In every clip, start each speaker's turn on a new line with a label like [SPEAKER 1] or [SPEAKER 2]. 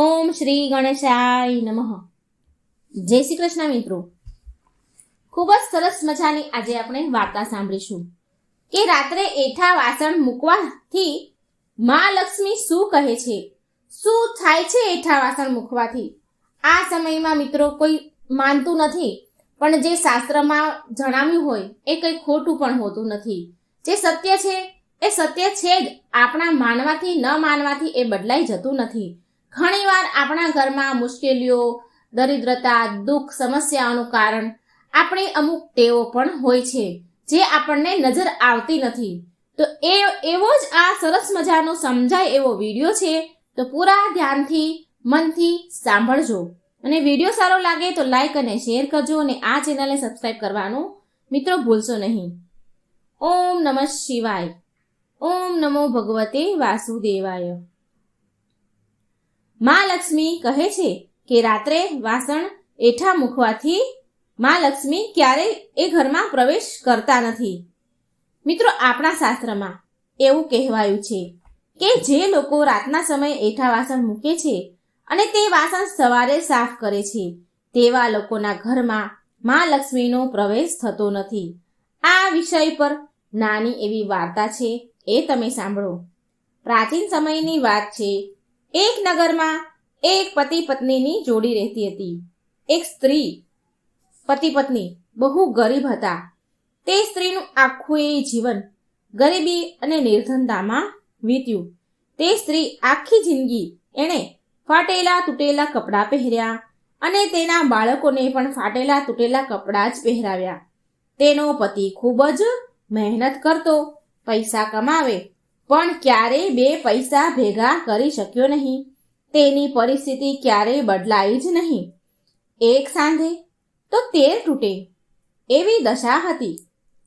[SPEAKER 1] ઓમ શ્રી ગણેશાય નમઃ. જય શ્રી કૃષ્ણ મિત્રો. ખૂબ જ સરસ મજાની આજે આપણે વાર્તા સાંભળીશું. કે રાત્રે એઠા વાસણ મૂકવાથી મા લક્ષ્મી શું કહે છે? શું થાય છે એઠા વાસણ મૂકવાથી? આ સમયમાં મિત્રો કોઈ માનતું નથી, પણ જે શાસ્ત્રમાં જણાવ્યું હોય એ કંઈ ખોટું પણ હોતું નથી. જે સત્ય છે, એ સત્ય છે જ. આપણા માનવાથી, ન માનવાથી એ બદલાઈ જતું નથી. ઘણીવાર આપણા ઘરમાં મુશ્કેલીઓ, દરિદ્રતા, દુઃખ, સમસ્યાઓનું કારણ આપણી અમુક ટેવો પણ હોય છે, જે આપણને નજર આવતી નથી. તો એ, એવો જ આ સરસ મજાનો સમજાય એવો વીડિયો છે, તો પૂરા ધ્યાનથી, મનથી સાંભળજો. અને વીડિયો સારો લાગે તો લાઈક અને શેર કરજો અને આ ચેનલને સબસ્ક્રાઈબ કરવાનું મિત્રો ભૂલશો નહીં. ઓમ નમઃ શિવાય. ઓમ નમો ભગવતે વાસુદેવાય. મા લક્ષ્મી કહે છે કે રાત્રે વાસણ એઠા મૂકવાથી મા લક્ષ્મી ક્યારેય એ ઘરમાં પ્રવેશ કરતા નથી. મિત્રો, આપણા શાસ્ત્રમાં એવું કહેવાયું છે કે જે લોકો રાતના સમયે એઠા વાસણ મૂકે છે અને તે વાસણ સવારે સાફ કરે છે, તેવા લોકોના ઘરમાં મા લક્ષ્મીનો પ્રવેશ થતો નથી. આ વિષય પર નાની એવી વાર્તા છે એ તમે સાંભળો. પ્રાચીન સમયની વાત છે એક નગરમાં એક પતિ પત્નીની જોડી રહેતી હતી. એક સ્ત્રી પતિ પત્ની બહુ ગરીબ હતા. તે સ્ત્રીનું આખું એ જીવન ગરીબી અને નિર્ધનતામાં વીત્યું. તે સ્ત્રી આખી જિંદગી એણે ફાટેલા તૂટેલા કપડાં પહેર્યા અને તેના બાળકોને પણ ફાટેલા તૂટેલા કપડાં જ પહેરાવ્યા. તેનો પતિ ખૂબ જ મહેનત કરતો, પૈસા કમાવે પણ ક્યારેય બે પૈસા ભેગા કરી શક્યો નહીં. તેની પરિસ્થિતિ ક્યારેય બદલાઈ જ નહીં. એક સાંધે તો તેર તૂટે. એવી દશા હતી.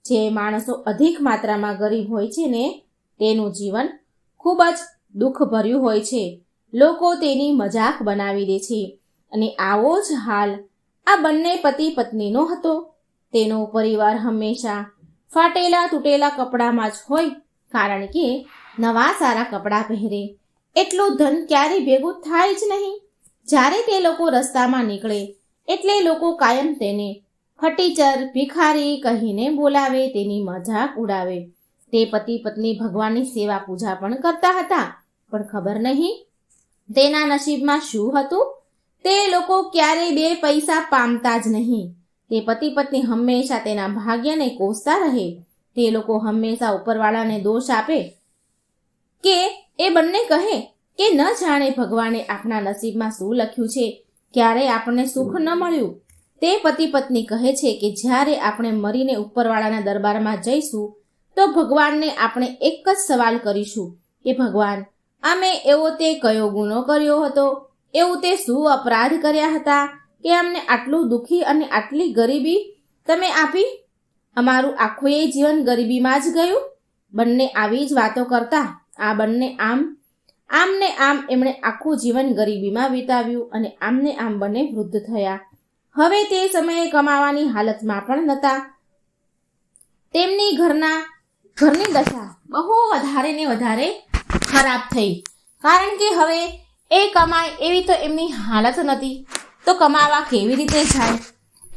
[SPEAKER 1] જે માણસો અધિક માત્રામાં ગરીબ હોય છે ને, તેનું જીવન ખૂબ જ દુઃખભર્યું હોય છે. લોકો તેની મજાક બનાવી દે છે. અને આવો જ હાલ આ બંને પતિ પત્નીનો હતો. તેનો પરિવાર હંમેશા ફાટેલા તૂટેલા કપડામાં જ હોય કારણ કે નવા સારા કપડાં પહેરે એટલું ધન ક્યારેય ભેગું થાય જ નહીં. જ્યારે તે લોકો રસ્તામાં નીકળે એટલે લોકો કાયમ તેને ફટીચર, ભિખારી કહીને બોલાવે, તેની મજાક ઉડાવે. તે પતિ પત્ની ભગવાનની સેવા પૂજા પણ કરતા હતા, પણ ખબર નહીં તેના નસીબમાં શું હતું? તે લોકો ક્યારેય બે પૈસા પામતા જ નહીં. તે પતિ પત્ની હંમેશા તેના ભાગ્યને કોસતા રહે. તે લોકો હંમેશા ઉપરવાળાને દોષ આપે કે એ બંને કહે કે ન જાણે ભગવાને આપણા નસીબમાં શું લખ્યું છે. ક્યારે આપણને સુખ ન મળ્યું? તે પતિ પત્ની કહે છે કે જ્યારે આપણે મરીને ઉપરવાળાના દરબારમાં જઈશું, તો ભગવાનને આપણે એક જ સવાલ કરીશું કે ભગવાન, અમે એવો તે કયો ગુનો કર્યો હતો? એવું તે શું અપરાધ કર્યા હતા? કે અમને આટલું દુઃખી અને આટલી ગરીબી તમે આપી? અમારું આખું એ જીવન ગરીબીમાં જ ગયું. બંને આવી જ વાતો કરતા આ બંને આમ આમ ને આમ એમણે આખું જીવન ગરીબીમાં વિતાવ્યું અને આમને આમ બંને વૃદ્ધ થયા. હવે તે સમયે કમાવાની હાલતમાં પણ નહોતા તેમની ઘરના, ઘરની દશા બહુ વધારે ને વધારે ખરાબ થઈ. કારણ કે હવે એ કમાય એવી તો એમની હાલત નથી તો કમાવા કેવી રીતે જાય?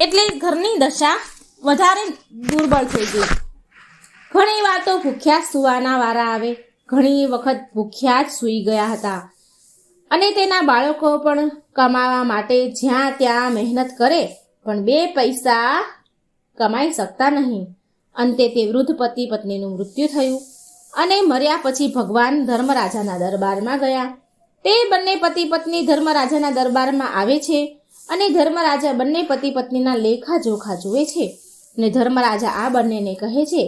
[SPEAKER 1] એટલે ઘરની દશા વધારે દુર્બળ થઈ ગઈ ઘણી વાર તો ભૂખ્યા સુવાના વારા આવે. ઘણી વખત ભૂખ્યા જ સૂઈ ગયા હતા. અને તેના બાળકો પણ કમાવા માટે જ્યાં ત્યાં મહેનત કરે, પણ બે પૈસા કમાઈ શકતા નહીં. અંતે તે વૃદ્ધ પતિ પત્નીનું મૃત્યુ થયું. અને મર્યા પછી ભગવાન ધર્મરાજાના દરબારમાં ગયા. તે બંને પતિ પત્ની ધર્મરાજાના દરબારમાં આવે છે અને ધર્મરાજા બંને પતિ પત્નીના લેખા જોખા જુએ છે. અને ધર્મરાજા આ બંનેને કહે છે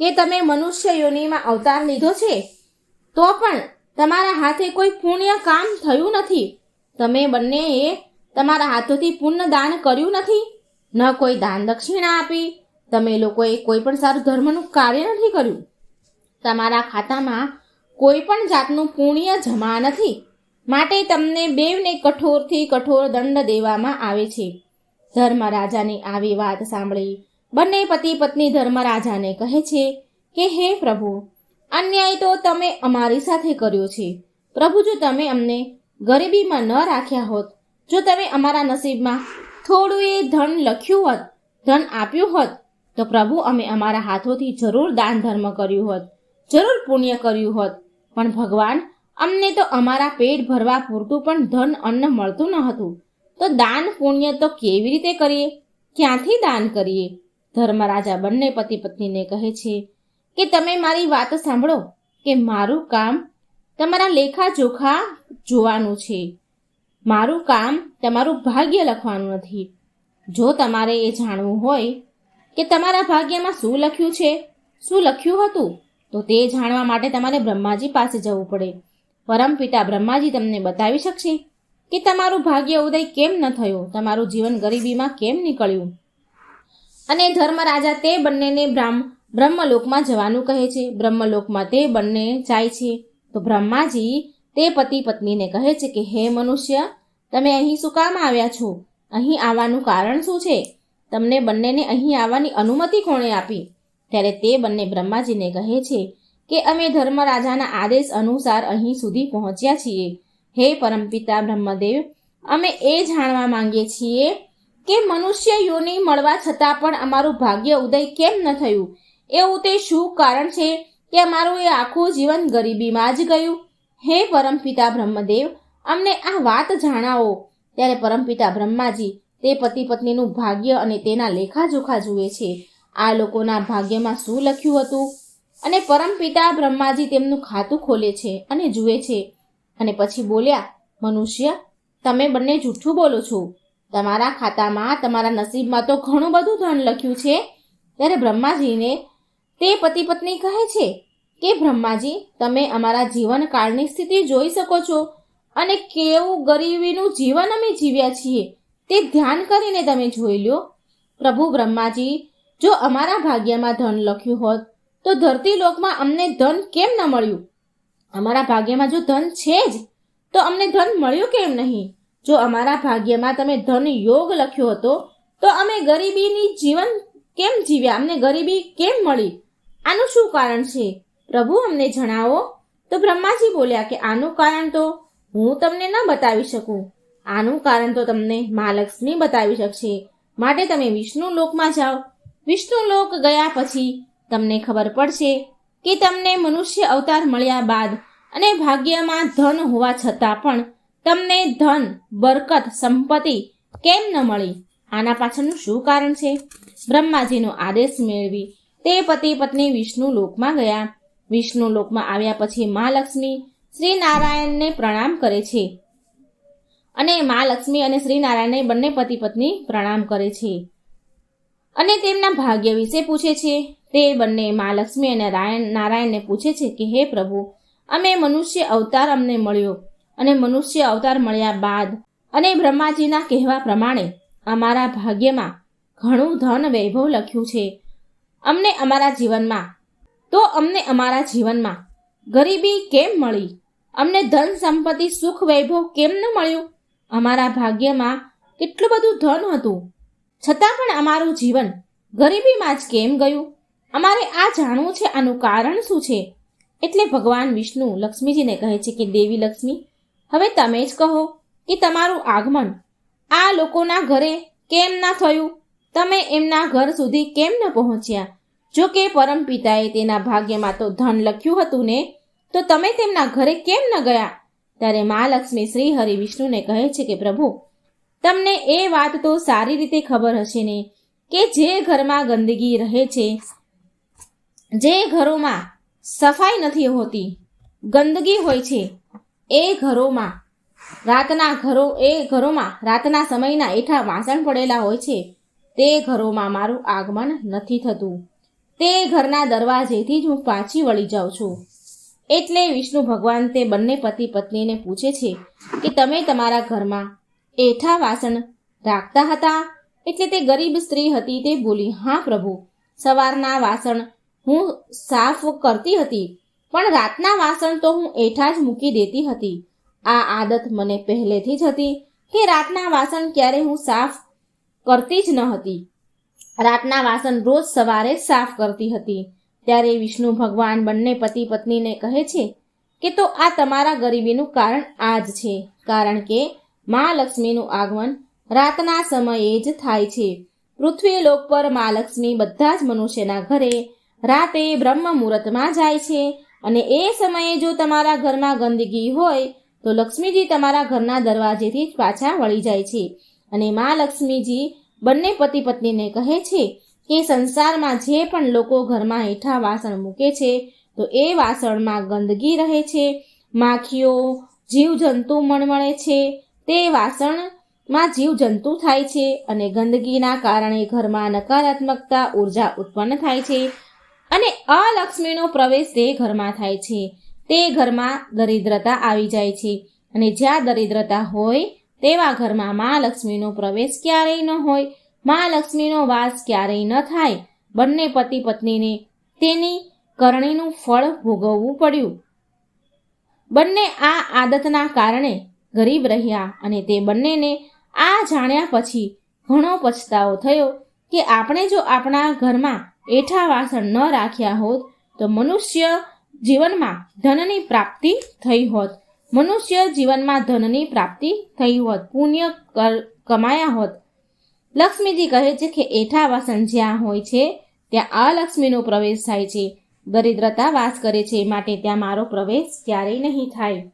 [SPEAKER 1] કે તમે મનુષ્ય યોનિમાં અવતાર લીધો છે, તો પણ તમારા હાથે કોઈ પુણ્ય કામ થયું નથી. તમે બંનેએ તમારા હાથોથી પુણ્ય દાન કર્યું નથી. ન કોઈ દાન દક્ષિણા આપી. તમે લોકોએ કોઈ પણ સારું ધર્મનું કાર્ય નથી કર્યું. તમારા ખાતામાં કોઈ પણ જાતનું પુણ્ય જમા નથી. માટે તમને બેવને કઠોરથી કઠોર દંડ દેવામાં આવે છે. ધર્મરાજાની આવી વાત સાંભળી બંને પતિ પત્ની ધર્મરાજાને કહે છે કે, હે પ્રભુ, અન્યાય તો તમે અમારી સાથે કર્યો છે. પ્રભુ, જો તમે અમને ગરીબીમાં ન રાખ્યા હોત, જો તમે અમારા નસીબમાં થોડું એ ધન લખ્યું હોત, ધન આપ્યું હોત, તો પ્રભુ, અમે અમારા હાથોથી જરૂર દાન ધર્મ કર્યું હોત, જરૂર પુણ્ય કર્યું હોત. પણ ભગવાન, અમને તો અમારા પેટ ભરવા પૂરતું પણ ધન અન્ન મળતું ન હતું. તો દાન પુણ્ય તો કેવી રીતે કરીએ? ક્યાંથી દાન કરીએ? ધર્મરાજા બંને પતિ પત્નીને કહે છે કે તમે મારી વાત સાંભળો કે મારું કામ તમારા લેખા જોખા જોવાનું છે. મારું કામ તમારું ભાગ્ય લખવાનું નથી. જો તમારે એ જાણવું હોય કે તમારા ભાગ્યમાં શું લખ્યું છે, શું લખ્યું હતું, તો તે જાણવા માટે તમારે બ્રહ્માજી પાસે જવું પડે. પરમપિતા બ્રહ્માજી તમને બતાવી શકશે કે તમારું ભાગ્ય ઉદય કેમ ન થયો, તમારું જીવન ગરીબીમાં કેમ નીકળ્યું? અને ધર્મરાજા તે બંનેને બ્રાહ્મ, બ્રહ્મલોકમાં જવાનું કહે છે. બ્રહ્મલોકમાં તે બંને જાય છે. તો બ્રહ્માજી તે પતિ પત્નીને કહે છે કે, હે મનુષ્ય, તમે અહીં શું કામ આવ્યા છો? અહીં આવવાનું કારણ શું છે? તમને બંનેને અહીં આવવાની અનુમતિ કોણે આપી? ત્યારે તે બંને બ્રહ્માજીને કહે છે કે, અમે ધર્મરાજાના આદેશ અનુસાર અહીં સુધી પહોંચ્યા છીએ. હે પરમપિતા બ્રહ્મદેવ, અમે એ જાણવા માંગીએ છીએ કે મનુષ્ય યોનિ મળવા છતાં પણ અમારું ભાગ્ય ઉદય કેમ ન થયું? એવું તે શું કારણ છે કે અમારું એ આખું જીવન ગરીબીમાં જ ગયું? હે પરમપિતા બ્રહ્મદેવ, અમને આ વાત જણાવો. ત્યારે પરમપિતા બ્રહ્માજી તે પતિ પત્નીનું ભાગ્ય અને તેના લેખાજોખા જુએ છે. આ લોકોના ભાગ્યમાં શું લખ્યું હતું? અને પરમપિતા બ્રહ્માજી તેમનું ખાતું ખોલે છે અને જુએ છે. અને પછી બોલ્યા, મનુષ્ય, તમે બંને જૂઠું બોલો છો. તમારા ખાતામાં, તમારા નસીબમાં તો ઘણું બધું ધન લખ્યું છે. ત્યારે બ્રહ્માજીને તે પતિ પત્ની કહે છે કે, બ્રહ્માજી, તમે અમારા જીવનકાળની સ્થિતિ જોઈ શકો છો અને કેવું ગરીબીનું જીવન અમે જીવ્યા છીએ. તે ધ્યાન કરીને તમે જોઈ લો. પ્રભુ બ્રહ્માજી, જો અમારા ભાગ્યમાં ધન લખ્યું હોત, તો ધરતી લોકમાં અમને ધન કેમ ન મળ્યું? અમારા ભાગ્યમાં જો ધન છે જ, તો અમને ધન મળ્યું કેમ નહીં? જો અમારા ભાગ્યમાં તમે ધન યોગ લખ્યો હતો, તો અમે ગરીબીની જીવન કેમ જીવ્યા? અમને ગરીબી કેમ મળી? આનું શું કારણ છે? પ્રભુ અમને જણાવો. તો બ્રહ્માજી બોલ્યા કે, આનું કારણ તો હું તમને ન બતાવી શકું. આનું કારણ તો તમને મહાલક્ષ્મી બતાવી શકશે. માટે તમે વિષ્ણુ લોકમાં જાઓ. વિષ્ણુ લોક ગયા પછી તમને ખબર પડશે કે તમને મનુષ્ય અવતાર મળ્યા બાદ અને ભાગ્યમાં ધન હોવા છતાં પણ તમને ધન, બરકત, સંપત્તિ કેમ ન મળી? આના પાછળનું શું કારણ છે? બ્રહ્માજીનો આદેશ મેળવી તે પતિ પત્ની વિષ્ણુ લોકમાં ગયા. વિષ્ણુ લોકમાં આવ્યા પછી મા લક્ષ્મી શ્રી નારાયણને પ્રણામ કરે છે. અને મા લક્ષ્મી અને શ્રી નારાયણને બંને પતિ પત્ની પ્રણામ કરે છે. અને તેમના ભાગ્ય વિશે પૂછે છે. તે બંને મા લક્ષ્મી અને નારાયણને પૂછે છે કે, હે પ્રભુ, અમે મનુષ્ય અવતાર અમને મળ્યો. અને મનુષ્ય અવતાર મળ્યા બાદ. અને બ્રહ્માજીના કહેવા પ્રમાણે અમારા ભાગ્યમાં ઘણું ધન વૈભવ લખ્યું છે. અમને અમારા જીવનમાં. તો અમને અમારા જીવનમાં ગરીબી કેમ મળી? અમને ધન સંપત્તિ સુખ વૈભવ કેમ ન મળ્યું? અમારા ભાગ્યમાં કેટલું બધું ધન હતું? છતાં પણ અમારું જીવન ગરીબીમાં જ કેમ ગયું? અમારે આ જાણવું છે આનું કારણ શું છે? એટલે ભગવાન વિષ્ણુ લક્ષ્મીજીને કહે છે કે દેવી લક્ષ્મી હવે તમે જ કહો કે તમારું આગમન આ લોકોના ઘરે કેમ ના થયું? તમે એમના ઘર સુધી કેમ ન પહોંચ્યા? જો કે પરમ પિતાએ તેના ભાગ્યમાં તો ધન લખ્યું હતું ને, તો તમે તેમના ઘરે કેમ ન ગયા? ત્યારે મહાલક્ષ્મી શ્રી હરિ વિષ્ણુને કહે છે કે, પ્રભુ, તમને એ વાત તો સારી રીતે ખબર હશે ને કે જે ઘરમાં ગંદકી રહે છે, જે ઘરોમાં સફાઈ નથી હોતી ગંદકી હોય છે એ ઘરોમાં, રાતના ઘરો, એ ઘરોમાં, રાતના સમયના એઠા વાસણ પડેલા હોય છે. તે ઘરોમાં મારું આગમન નથી થતું. તે ઘરના દરવાજેથી જ હું પાછી વળી જાઉં છું. એટલે વિષ્ણુ ભગવાન તે બંને પતિ પત્નીને પૂછે છે કે તમે તમારા ઘરમાં એઠા વાસણ રાખતા હતા? એટલે તે ગરીબ સ્ત્રી હતી તે બોલી, હા પ્રભુ, સવારના વાસણ હું સાફ કરતી હતી. પણ રાતના વાસણ તો હું એઠા જ મૂકી દેતી હતી. આ આદત મને પહેલેથી જ હતી કે રાતના વાસણ ક્યારે હું સાફ કરતી જ ન હતી. રાતના વાસણ રોજ સવારે સાફ કરતી હતી. ત્યારે વિષ્ણુ ભગવાન બંને પતિ પત્નીને કહે છે કે તો આ તમારા ગરીબીનું કારણ આ જ છે. કારણ કે મા લક્ષ્મીનું આગમન રાતના સમયે જ થાય છે. પૃથ્વી લોક પર મા લક્ષ્મી બધા જ મનુષ્યના ઘરે રાતે બ્રહ્મ મુહૂર્તમાં જાય છે. અને એ સમયે જો તમારા ઘરમાં ગંદકી હોય, તો લક્ષ્મીજી તમારા ઘરના દરવાજેથી જ પાછા વળી જાય છે. અને મા લક્ષ્મીજી બંને પતિ પત્નીને કહે છે કે સંસારમાં જે પણ લોકો ઘરમાં હેઠા વાસણ મૂકે છે, તો એ વાસણમાં ગંદકી રહે છે, માખીઓ, જીવજંતુ મણમણે છે, તે વાસણમાં જીવજંતુ થાય છે અને ગંદકીના કારણે ઘરમાં નકારાત્મકતા, ઊર્જા ઉત્પન્ન થાય છે. અને અલક્ષ્મીનો પ્રવેશ તે ઘરમાં થાય છે. તે ઘરમાં દરિદ્રતા આવી જાય છે. અને જ્યાં દરિદ્રતા હોય, તેવા ઘરમાં મા લક્ષ્મીનો પ્રવેશ ક્યારેય ન હોય. મા લક્ષ્મીનો વાસ ક્યારેય ન થાય. બંને પતિ પત્નીને તેની કરણીનું ફળ ભોગવવું પડ્યું. બંને આ આદતના કારણે ગરીબ રહ્યા અને તે બંનેને આ જાણ્યા પછી ઘણો પછતાવો થયો કે આપણે જો આપણા ઘરમાં એઠા વાસણ ન રાખ્યા હોત તો મનુષ્ય જીવનમાં ધનની પ્રાપ્તિ થઈ હોત. મનુષ્ય જીવનમાં ધનની પ્રાપ્તિ થઈ હોત. પુણ્ય કમાયા હોત. લક્ષ્મીજી કહે છે કે એઠા વાસણ જ્યાં હોય છે, ત્યાં અલક્ષ્મીનો પ્રવેશ થાય છે. દરિદ્રતા વાસ કરે છે, માટે ત્યાં મારો પ્રવેશ ક્યારેય નહીં થાય.